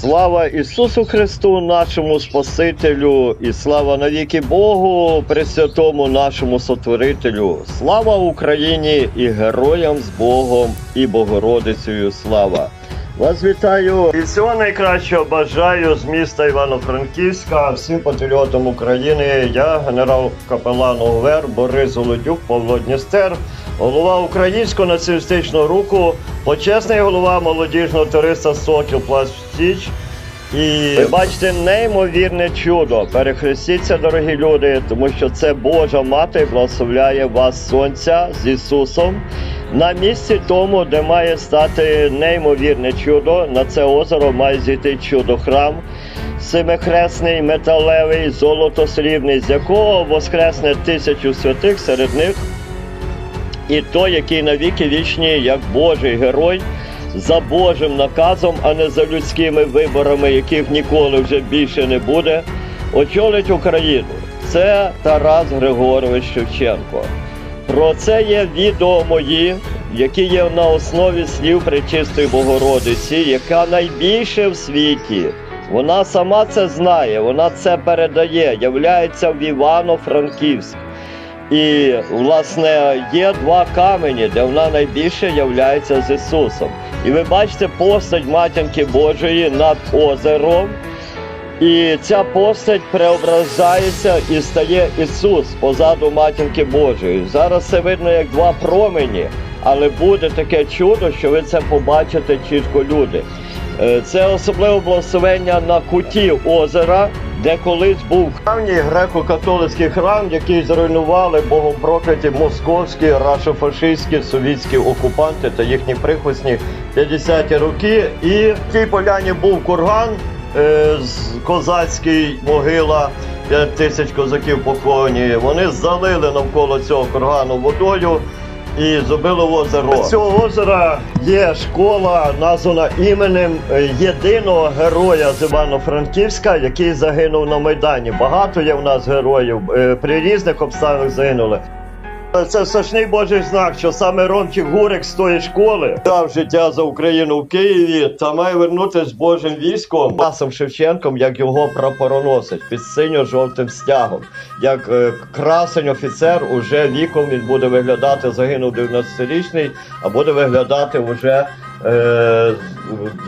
Слава Ісусу Христу, нашому Спасителю, і слава навіки Богу, Пресвятому нашому Сотворителю. Слава Україні і героям з Богом і Богородицею слава. Вас вітаю і всього найкращого бажаю з міста Івано-Франківська, всім патріотам України. Я генерал капелан ОВР Борис Голодюк, Павло Дністер, голова Українського націоналістичного руху, почесний голова молодіжного туриста Сокіл Пласт Січ. І бачите неймовірне чудо. Перехрестіться, дорогі люди, тому що це Божа мати благословляє вас сонця з Ісусом. На місці тому, де має стати неймовірне чудо, на це озеро має зійти чудо храм. Семихресний, металевий, золото-срібний, з якого воскресне тисячу святих серед них і той, який навіки вічні, як Божий герой, за Божим наказом, а не за людськими виборами, яких ніколи вже більше не буде, очолить Україну. Це Тарас Григорович Шевченко. Про це є відео мої, які є на основі слів Пречистої Богородиці, яка найбільше в світі. Вона сама це знає, вона це передає, являється в Івано-Франківськ. І, власне, є два камені, де вона найбільше являється з Ісусом. І ви бачите постать матінки Божої над озером. І ця постать преображається і стає Ісус позаду матінки Божої. Зараз це видно як два промені, але буде таке чудо, що ви це побачите чітко люди. Е, Це особливе благословення на куті озера, де колись був давній греко-католицький храм, який зруйнували богопрокляті московські, рашофашистські, совітські окупанти та їхні прихвостні 50-ті роки. І в тій поляні був курган е, з козацький могила. 5 тисяч козаків покойні. Вони залили навколо цього кургану водою і зробили озеро. Цього озера є школа, названа іменем е, єдиного героя з Івано-Франківська, який загинув на Майдані. Багато є в нас героїв, е, при різних обставинах загинули. Це страшний Божий знак, що саме Ромчик Гурик з тої школи дав життя за Україну в Києві та має вернутися з Божим військом Тарасом Шевченком, як його прапороносить під синьо-жовтим стягом. Як е, красень офіцер уже віком він буде виглядати, загинув 19-річний, а буде виглядати вже е,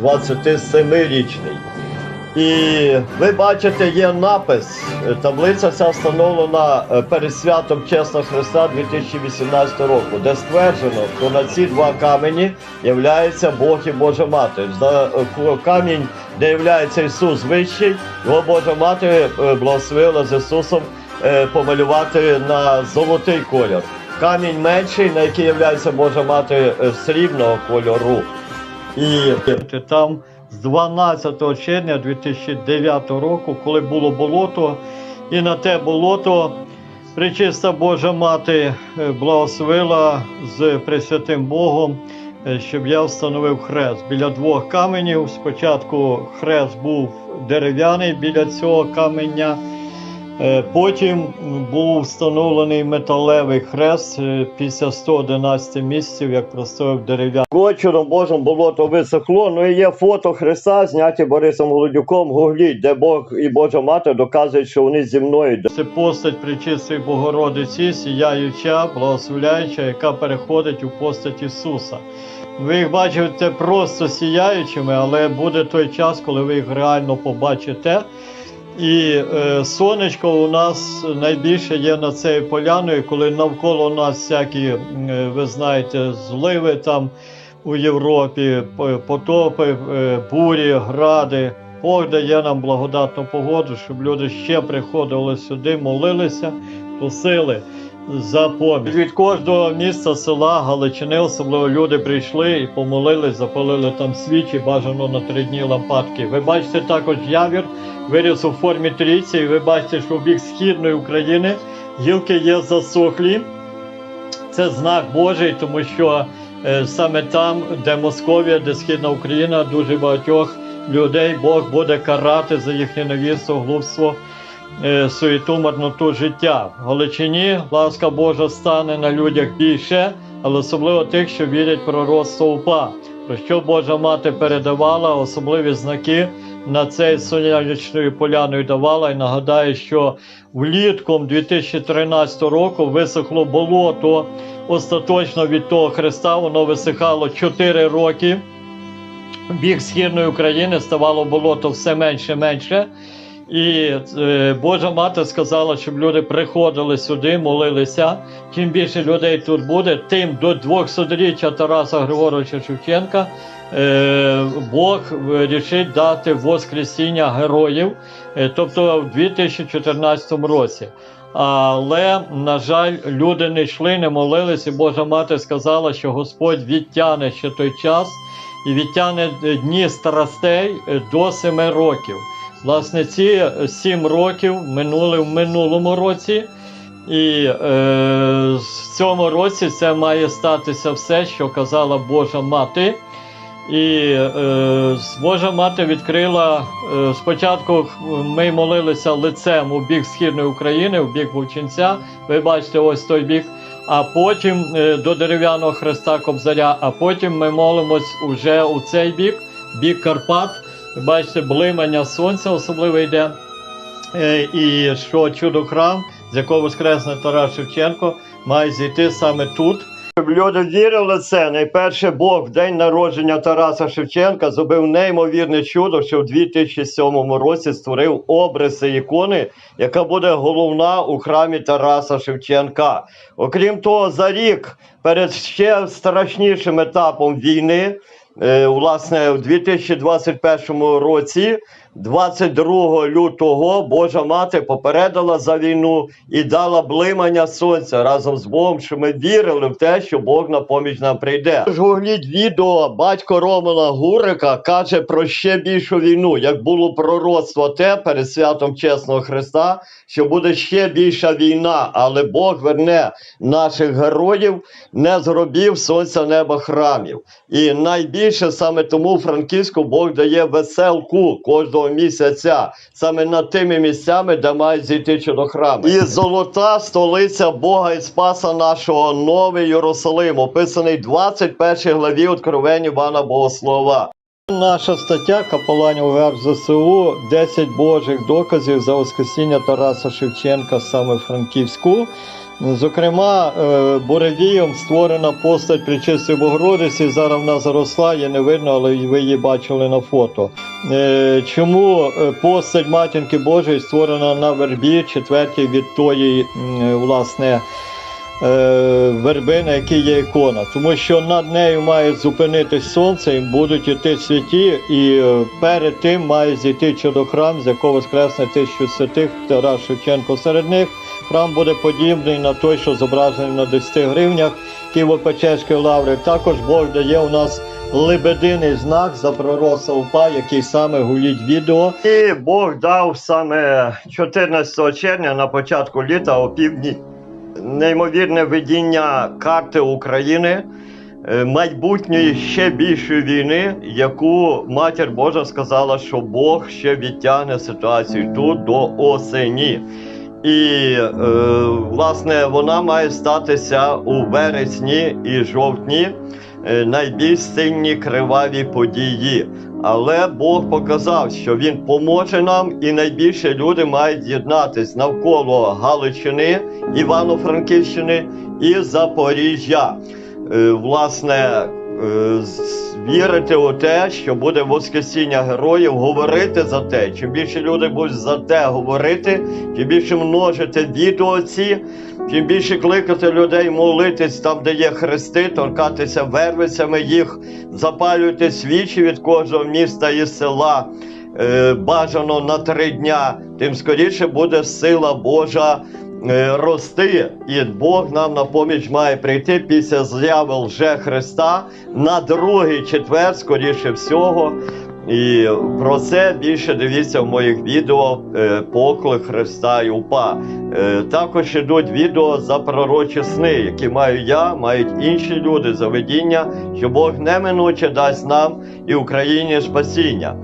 27-річний. І ви бачите, є напис. Таблиця ця встановлена е, перед святом Чесного Христа 2018 року, де стверджено, що на ці два камені являється Бог і Божа Мати. За е, камінь, де являється Ісус вищий, його Божа Мати е, благословила з Ісусом помалювати на золотий колір. Камінь менший, на який являється Божа Мати срібного кольору. І там з 12 червня 2009 року, коли було болото, і на те болото Пречиста Божа Мати е, благословила з Пресвятим Богом, е, щоб я встановив хрест біля двох каменів. Спочатку хрест був дерев'яний біля цього каменя. Е, Потім був встановлений металевий хрест е, після 111 місяців, як простояв дерев'яний. Кочуром Божим болото висохло. Ну і є фото Христа, зняті Борисом Голодюком. Гугліть, де Бог і Божа Мати доказують, що вони зі мною. Це постать Пречистої Богородиці, сіяюча, благословляюча, яка переходить у постать Ісуса. Ви їх бачите просто сіяючими, але буде той час, коли ви їх реально побачите. І е, сонечко у нас найбільше є над цією поляною, коли навколо нас всякі, е, ви знаєте, зливи там у Європі, потопи, е, бурі, гради. Бог дає нам благодатну погоду, щоб люди ще приходили сюди, молилися, просили за поміч. Від кожного міста, села, Галичини, особливо люди прийшли і помолились, запалили там свічі, бажано на три дні лампадки. Ви бачите також явір, виріс у формі трійці, і ви бачите, що в бік східної України гілки є засохлі. Це знак Божий, тому що е, саме там, де Московія, де Східна Україна, дуже багатьох людей Бог буде карати за їхнє невірство, глупство, суєту, марноту життя. В Галичині ласка Божа стане на людях більше, але особливо тих, що вірять в пророцтво УПА. Про що Божа мати передавала особливі знаки на цей сонячною поляною давала. І нагадаю, що влітком 2013 року висохло болото остаточно від того Христа. Воно висихало 4 роки. В бік східної України ставало болото все менше менше. І е, Божа мати сказала, щоб люди приходили сюди, молилися. Чим більше людей тут буде, тим до 200-річчя Тараса Григоровича Шевченка е, Бог вирішить дати Воскресіння героїв, е, тобто в 2014 році. Але, на жаль, люди не йшли, не молилися. і Божа мати сказала, що Господь відтягне ще той час і відтягне дні страстей до семи років. Власне, ці е, сім років минули в минулому році, і е, в цьому році це має статися все, що казала Божа мати. І е, Божа мати відкрила е, спочатку ми молилися лицем у бік східної України, у бік Вовчинця. Ви бачите, ось той бік. А потім е, до дерев'яного хреста Кобзаря, а потім ми молимось уже у цей бік, бік Карпат. Бачите, блимання сонця особливо йде. Е, і що чудо-храм, з якого воскресне Тарас Шевченко, має зійти саме тут. Люди вірили це, найперше Бог в день народження Тараса Шевченка зробив неймовірне чудо, що в 2007 році створив обриси ікони, яка буде головна у храмі Тараса Шевченка. Окрім того, за рік перед ще страшнішим етапом війни, власне, у 2021 році. 22 лютого Божа мати попередила за війну і дала блимання сонця разом з Богом, що ми вірили в те, що Бог на поміч нам прийде. Ж гугліть відео батько Романа Гурика каже про ще більшу війну, як було пророцтво те перед святом чесного Христа, що буде ще більша війна, але Бог верне наших героїв не з гробів сонця, неба, храмів. І найбільше саме тому Франківську Бог дає веселку кожного місяця, саме над тими місцями, де мають зійти чудохрами. І золота столиця Бога і Спаса нашого Новий Єрусалим, описаний 21 главі Откровень Івана Богослова. Наша стаття Капеланів ВР ЗСУ 10 Божих доказів за Воскресіння Тараса Шевченка саме в Франківську. Зокрема, е, Буревієм створена постать Пречистої Богородиці. Зараз вона заросла, її не видно, але ви її бачили на фото. Е, Чому е, постать Матінки Божої створена на вербі, четвертій від тої, власне, верби, на якій є ікона, тому що над нею має зупинитись сонце, і будуть іти святі, і перед тим має зійти чудохрам, з якого воскресне тисячу святих Тарас Шевченко. Серед них храм буде подібний на той, що зображений на 10 гривнях Києво-Печерської лаври. Також Бог дає у нас лебединий знак за пророса УПА, який саме гуліть відео. І Бог дав саме 14 червня на початку літа о півдні неймовірне видіння карти України. е, Майбутньої ще більшої війни, яку матір Божа сказала, що Бог ще відтягне ситуацію тут до осені. І е, власне вона має статися у вересні і жовтні е, найбільш сильні криваві події. Але Бог показав, що Він поможе нам, і найбільше люди мають з'єднатись навколо Галичини, Івано-Франківщини і Запоріжжя. Е, Власне, вірити у те, що буде Воскресіння героїв, говорити за те. Чим більше люди будуть за те говорити, чим більше множити відео чим більше кликати людей молитись там, де є хрести, торкатися вервицями їх, запалювати свічі від кожного міста і села. е, Бажано на три дня, тим скоріше буде сила Божа е, рости, і Бог нам на поміч має прийти після з'яви лже Христа на другий четвер, скоріше всього. І про це більше дивіться в моїх відео е, Поклик Христа і УПА. Е, Також ідуть відео за пророчі сни, які маю я, мають інші люди за видіння, що Бог неминуче дасть нам і Україні спасіння.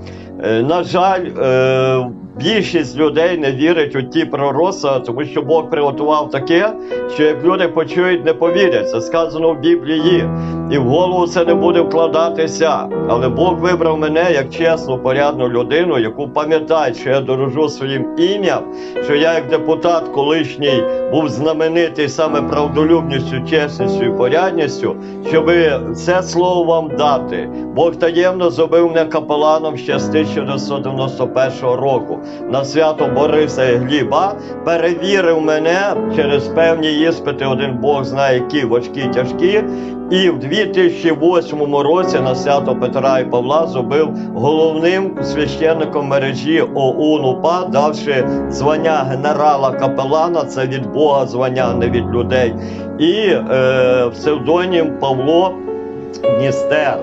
Е, На жаль, е, більшість людей не вірить у ті пророцтва, тому що Бог приготував таке, що як люди почують, не повірять. Це сказано в Біблії. І в голову це не буде вкладатися. Але Бог вибрав мене як чесну, порядну людину, яку пам'ятає, що я дорожу своїм ім'ям, що я як депутат колишній був знаменитий саме правдолюбністю, чесністю і порядністю, щоб це слово вам дати. Бог таємно зробив мене капеланом ще з 1991 року на свято Бориса і Гліба. Перевірив мене через певні іспити. Один Бог знає, які важкі, тяжкі. І в 2008 році на свято Петра і Павла зробив головним священником мережі ОУН УПА, давши звання генерала капелана. Це від Бога звання, не від людей. І е, псевдонім Павло Дністер.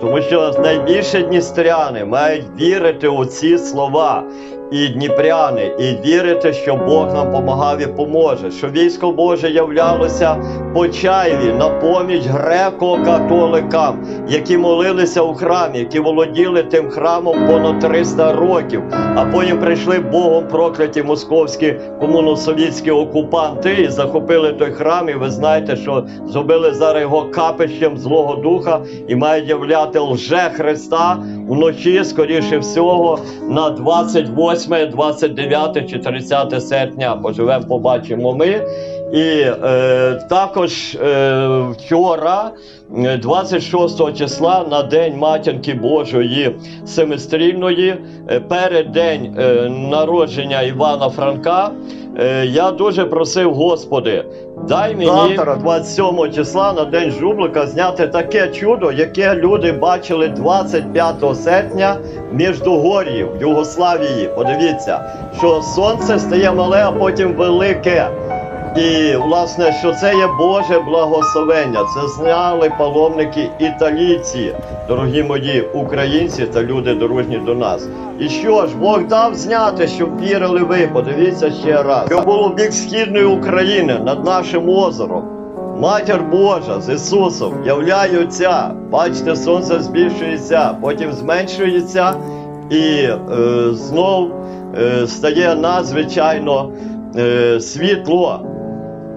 Тому що найбільше дністряни мають вірити у ці слова. І дніпряни, і вірити, що Бог нам помагав і поможе, що військо Боже являлося по чайві на поміч греко-католикам, які молилися у храмі, які володіли тим храмом понад 300 років. А потім прийшли Богом прокляті московські комуносовітські окупанти і захопили той храм. І ви знаєте, що зробили зараз його капищем Злого Духа і мають являти лже Христа вночі, скоріше всього, на 28, 29 чи 30 серпня. Поживемо, побачимо ми. І е, також е, вчора, е, 26 числа, на День Матінки Божої Семистрільної, е, перед день е, народження Івана Франка, е, я дуже просив Господи, дай мені завтра, 27 числа, на День Жублика, зняти таке чудо, яке люди бачили 25 серпня між Догор'ї в Югославії. Подивіться, що сонце стає мале, а потім велике. І власне, що це є Боже благословення. Це знали паломники італійці, дорогі мої українці та люди дорожні до нас. І що ж, Бог дав зняти, щоб вірили ви. Подивіться ще раз. Що було бік східної України над нашим озером. Матір Божа з Ісусом являються. Бачите, сонце збільшується, потім зменшується і е, знов е, стає надзвичайно е, світло.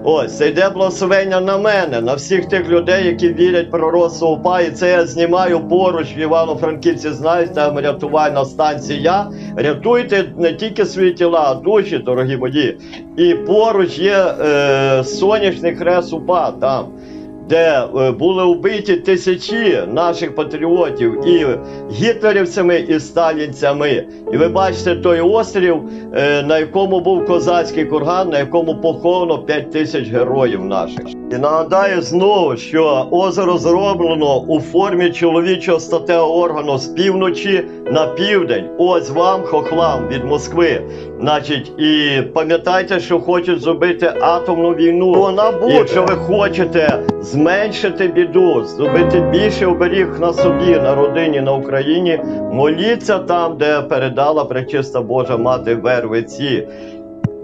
Ось це йде благословення на мене, на всіх тих людей, які вірять пророцтво УПА. І це я знімаю поруч в Івано-Франківці. Знаєте, там рятувальна станція. Рятуйте не тільки свої тіла, а душі, дорогі мої. І поруч є е, сонячний хрест УПА там. Де е, були вбиті тисячі наших патріотів і гітлерівцями, і сталінцями. І ви бачите той острів, е, на якому був козацький курган, на якому поховано 5 тисяч героїв наших. І нагадаю знову, що озеро зроблено у формі чоловічого статевого органу з півночі на південь. Ось вам хохлам від Москви. Значить, і пам'ятайте, що хочуть зробити атомну війну. Вона буде. Якщо ви хочете зменшити біду, зробити більше оберіг на собі, на родині, на Україні, моліться там, де передала пречиста Божа мати вервиці.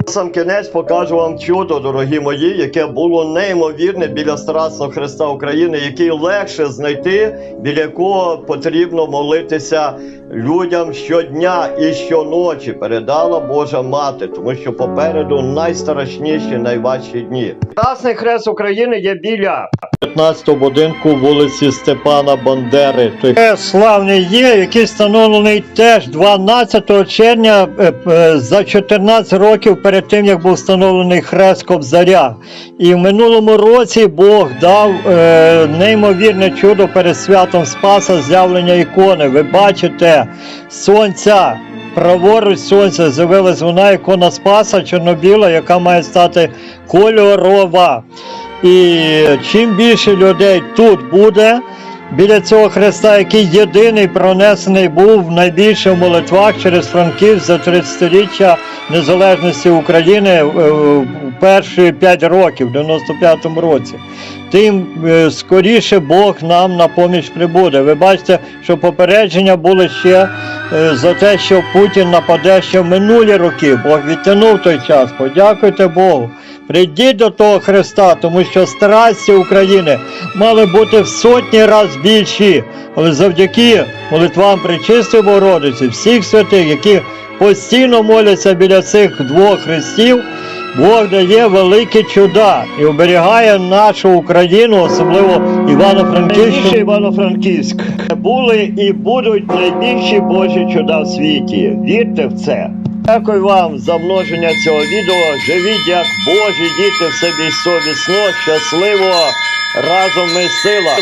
Сам кінець покажу вам чудо, дорогі мої, яке було неймовірне біля Страсного Христа України, який легше знайти, біля якого потрібно молитися людям щодня і щоночі. Передала Божа мати, тому що попереду найстрашніші, найважчі дні. Страсний хрест України є біля 15-го будинку вулиці Степана Бандери. Той славний є, який встановлений теж 12 червня е, е, за 14 років перед тим, як був встановлений хрест Кобзаря. І в минулому році Бог дав е, неймовірне чудо перед святом Спаса з'явлення ікони. Ви бачите сонця. Праворуч сонця з'явилась вона ікона Спаса чорнобіла, яка має стати кольорова. І чим більше людей тут буде біля цього Христа, який єдиний пронесений був найбільше в молитвах через Франків за 30-річчя незалежності України е, в перші 5 років, в 95-му році, тим е, скоріше Бог нам на поміч прибуде. Ви бачите, що попередження були ще е, за те, що Путін нападе ще в минулі роки. Бог відтягнув той час. Подякуйте Богу. Прийдіть до того Христа, тому що страсті України мали бути в сотні разів більші, але завдяки молитвам Пречистої Богородиці, всіх святих, які постійно моляться біля цих двох хрестів, Бог дає великі чуда і оберігає нашу Україну, особливо Івано-Франківщину. Івано-Франківськ. Були і будуть найбільші Божі чуда в світі. Вірте в це. Дякую вам за множення цього відео. Живіть як Божі діти в собі совісно, щасливо. Разом ми сила.